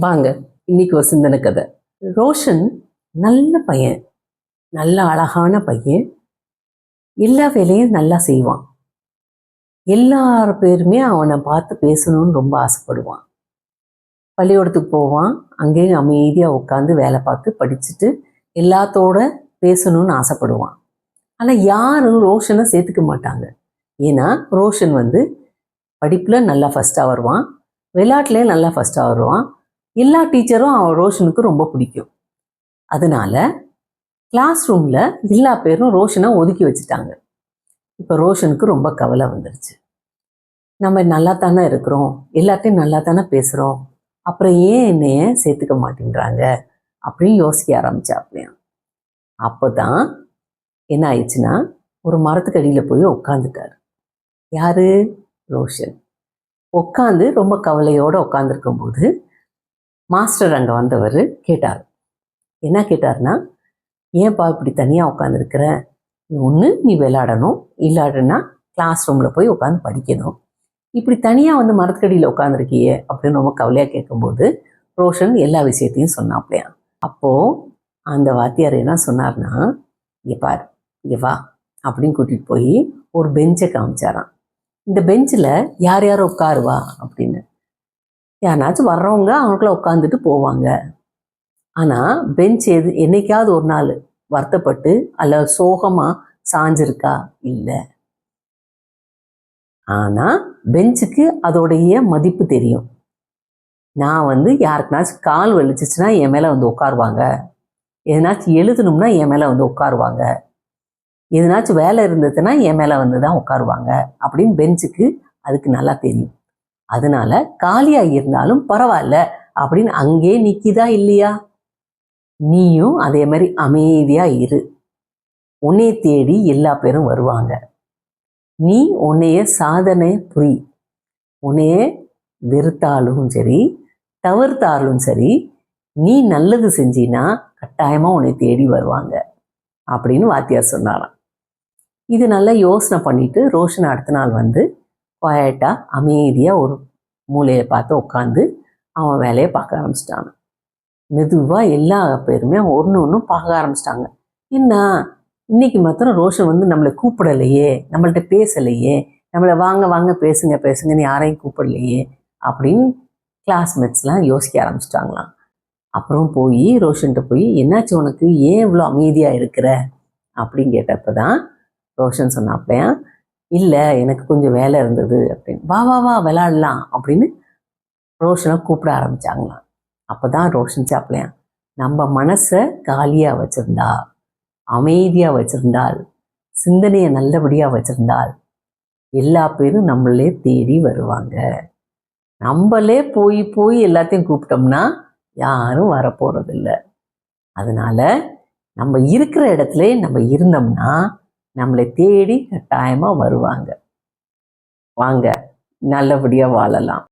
வாங்க இன்னைக்கு ஒரு சிந்தனை கதை. ரோஷன் நல்ல பையன். நல்ல அழகான பையன். எல்லா வேலையும் நல்லா செய்வான். எல்லார் பேருமே அவனை பார்த்து பேசணும்னு ரொம்ப ஆசைப்படுவான். பள்ளிக்கூடத்துக்கு போவான். அங்கேயும் அமைதியாக உட்காந்து வேலை பார்த்து படிச்சுட்டு எல்லாத்தோட பேசணும்னு ஆசைப்படுவான். ஆனால் யாரும் ரோஷனை சேர்த்துக்க மாட்டாங்க. ஏன்னா ரோஷன் வந்து படிப்பில் நல்லா ஃபஸ்ட்டாக வருவான். விளையாட்டுலேயும் நல்லா ஃபஸ்ட்டாக வருவான். எல்லா டீச்சரும் அவன் ரோஷனுக்கு ரொம்ப பிடிக்கும். அதனால கிளாஸ் ரூமில் எல்லா பேரும் ரோஷனை ஒதுக்கி வச்சுட்டாங்க. இப்போ ரோஷனுக்கு ரொம்ப கவலை வந்துருச்சு. நம்ம நல்லா தானே இருக்கிறோம். எல்லாத்தையும் நல்லா தானே பேசுகிறோம் அப்புறம் ஏன் என்னைய சேர்த்துக்க மாட்டேங்கிறாங்க அப்படின்னு யோசிக்க ஆரம்பிச்சாப்லையாம் அப்போ தான் என்ன ஆயிடுச்சுன்னா ஒரு மரத்துக்கடியில் போய் உட்காந்துட்டார் யாரு? ரோஷன். உட்காந்து ரொம்ப கவலையோடு உட்காந்துருக்கும்போது மாஸ்டர் அங்கே வந்தவர் கேட்டார். என்ன கேட்டார்னா ஏன்ப்பா இப்படி தனியாக உட்காந்துருக்கிற ஒன்று நீ விளையாடணும். இல்லாடனா கிளாஸ் ரூமில் போய் உட்காந்து படிக்கணும். இப்படி தனியாக வந்து மரத்துக்கடியில் உட்காந்துருக்கியே அப்படின்னு ரொம்ப கவலையாக கேட்கும்போது ரோஷன் எல்லா விஷயத்தையும் சொன்னாப்லையா. அப்போது அந்த வாத்தியார் என்ன சொன்னார்னா இங்கே பார் இங்கே வா அப்படின்னு கூட்டிகிட்டு போய் ஒரு பெஞ்சை காமிச்சாராம். இந்த பெஞ்சில் யார் யார் உட்காருவா அப்படின்னு. யாருனாச்சும் வர்றவங்க அவனுக்குள்ள உட்காந்துட்டு போவாங்க. ஆனால் பெஞ்ச் எது என்னைக்காவது ஒரு நாள் வருத்தப்பட்டு அல்ல சோகமாக சாஞ்சிருக்கா? இல்லை. ஆனால் பெஞ்சுக்கு அதோடைய மதிப்பு தெரியும். நான் வந்து யாருக்குனாச்சும் கால் வலிச்சிச்சுன்னா என் மேலே வந்து உட்காருவாங்க. எதனாச்சும் எழுதணும்னா என் மேலே வந்து உட்காருவாங்க. எதனாச்சும் வேலை இருந்ததுன்னா என் மேலே வந்து தான் உட்காருவாங்க. அப்படின்னு பெஞ்சுக்கு அதுக்கு நல்லா தெரியும். அதனால காலியாக இருந்தாலும் பரவாயில்ல. அப்படின்னு அங்கே நிற்கிதா இல்லையா? நீயும் அதே மாதிரி அமைதியாக இரு. உன்னைய தேடி எல்லா பேரும் வருவாங்க. நீ உன்னைய சாதனை புரி. உன்னைய வெறுத்தாலும் சரி தவிர்த்தாலும் சரி நீ நல்லது செஞ்சினா கட்டாயமாக உன்னை தேடி வருவாங்க. அப்படின்னு வாத்தியார் சொன்னாராம். இது நல்லா யோசனை பண்ணிட்டு ரோஷன் அடுத்த நாள் வந்து குவாய்ட்டாக அமைதியாக ஒரு மூலையை பார்த்து உட்காந்து அவன் வேலையை பார்க்க ஆரம்பிச்சிட்டான் மெதுவாக எல்லா பேருமே ஒன்று ஒன்றும் பார்க்க ஆரம்பிச்சிட்டாங்க. என்ன? இன்னைக்கு மாத்திரம் ரோஷன் வந்து நம்மளை கூப்பிடலையே நம்மள்ட்ட பேசலையே நம்மளை வாங்க வாங்க பேசுங்க பேசுங்கன்னு யாரையும் கூப்பிடலையே அப்படின்னு கிளாஸ்மேட்ஸ்லாம் யோசிக்க ஆரம்பிச்சிட்டாங்களாம். அப்புறம் போய் ரோஷன்கிட்ட போய் என்னாச்சு உனக்கு? ஏன் இவ்வளோ அமைதியாக இருக்கிற? அப்படின்னு கேட்டப்ப தான் ரோஷன் சொன்னாப்பையா இல்லை எனக்கு கொஞ்சம் வேலை இருந்தது அப்படின்னு. வா வா வா விளாடலாம் அப்படின்னு ரோஷனை கூப்பிட ஆரம்பித்தாங்களாம் அப்போ தான் ரோஷன் சாப்பிடலையா? நம்ம மனசை காலியாக வச்சுருந்தா அமைதியாக வச்சுருந்தால் சிந்தனையை நல்லபடியாக வச்சுருந்தால் எல்லா பேரும் நம்மளே தேடி வருவாங்க. நம்மளே போய் போய் எல்லாத்தையும் கூப்பிட்டோம்னா யாரும் வரப்போகிறதில்ல அதனால் நம்ம இருக்கிற இடத்துல நம்ம இருந்தோம்னா நம்மளை தேடி கட்டாயமாக வருவாங்க. வாங்க நல்லபடியாக வாழலாம்.